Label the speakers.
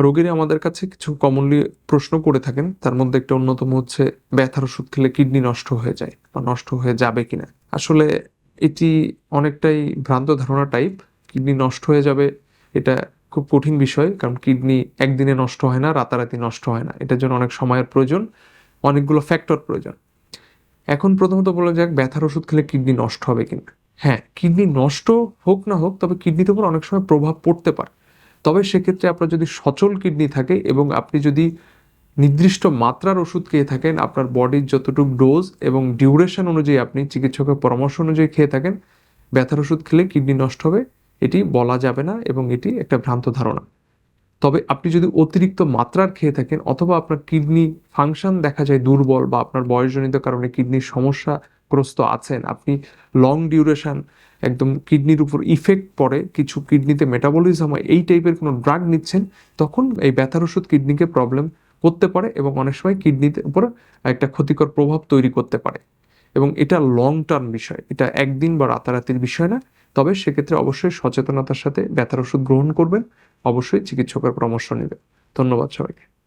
Speaker 1: রোগীরা আমাদের কাছে কিছু কমনলি প্রশ্ন করে থাকেন। তার মধ্যে একটা অন্যতম হচ্ছে, ব্যথার ওষুধ খেলে কিডনি নষ্ট হয়ে যায় বা নষ্ট হয়ে যাবে কিনা? আসলে এটি অনেকটাই ভ্রান্ত ধারণা টাইপ কিডনি নষ্ট হয়ে যাবে, এটা খুব কঠিন বিষয়। কারণ কিডনি একদিনে নষ্ট হয় না, রাতারাতি নষ্ট হয় না। এটার জন্য অনেক সময়ের প্রয়োজন, অনেকগুলো ফ্যাক্টর প্রয়োজন। এখন প্রথমত বলা যাক, ব্যথার ওষুধ খেলে কিডনি নষ্ট হবে কিনা? হ্যাঁ কিডনি নষ্ট হোক না হোক, তবে কিডনির উপর অনেক সময় প্রভাব পড়তে পারে। তবে সেক্ষেত্রে আপনার যদি সচল কিডনি থাকে এবং আপনি যদি নির্দিষ্ট মাত্রার ওষুধ খেয়ে থাকেন, আপনার বডির যতটুকু ডোজ এবং ডিউরেশন অনুযায়ী আপনি চিকিৎসকের পরামর্শ অনুযায়ী খেয়ে থাকেন, ব্যথার ওষুধ খেলে কিডনি নষ্ট হবে, এটি বলা যাবে না এবং এটি একটা ভ্রান্ত ধারণা। তবে আপনি যদি অতিরিক্ত মাত্রার খেয়ে থাকেন অথবা আপনার কিডনি ফাংশন দেখা যায় দুর্বল বা আপনার বয়সজনিত কারণে কিডনির সমস্যাগ্রস্ত আছেন, আপনি লং ডিউরেশন একদম কিডনির উপর ইফেক্ট পড়ে, কিছু কিডনিতে মেটাবলিজম হয়, এই টাইপের কোনো ড্রাগ নিচ্ছেন, তখন এই ব্যথার ওষুধ কিডনিকে প্রবলেম করতে পারে এবং অনেক সময় কিডনির উপর একটা ক্ষতিকর প্রভাব তৈরি করতে পারে। এবং এটা লং টার্ম বিষয়। এটা একদিন বা রাতারাতির বিষয় না। তবে সেক্ষেত্রে অবশ্যই সচেতনতার সাথে ব্যথার ওষুধ গ্রহণ করবেন। অবশ্যই চিকিৎসকের পরামর্শ নেবেন। ধন্যবাদ সবাইকে।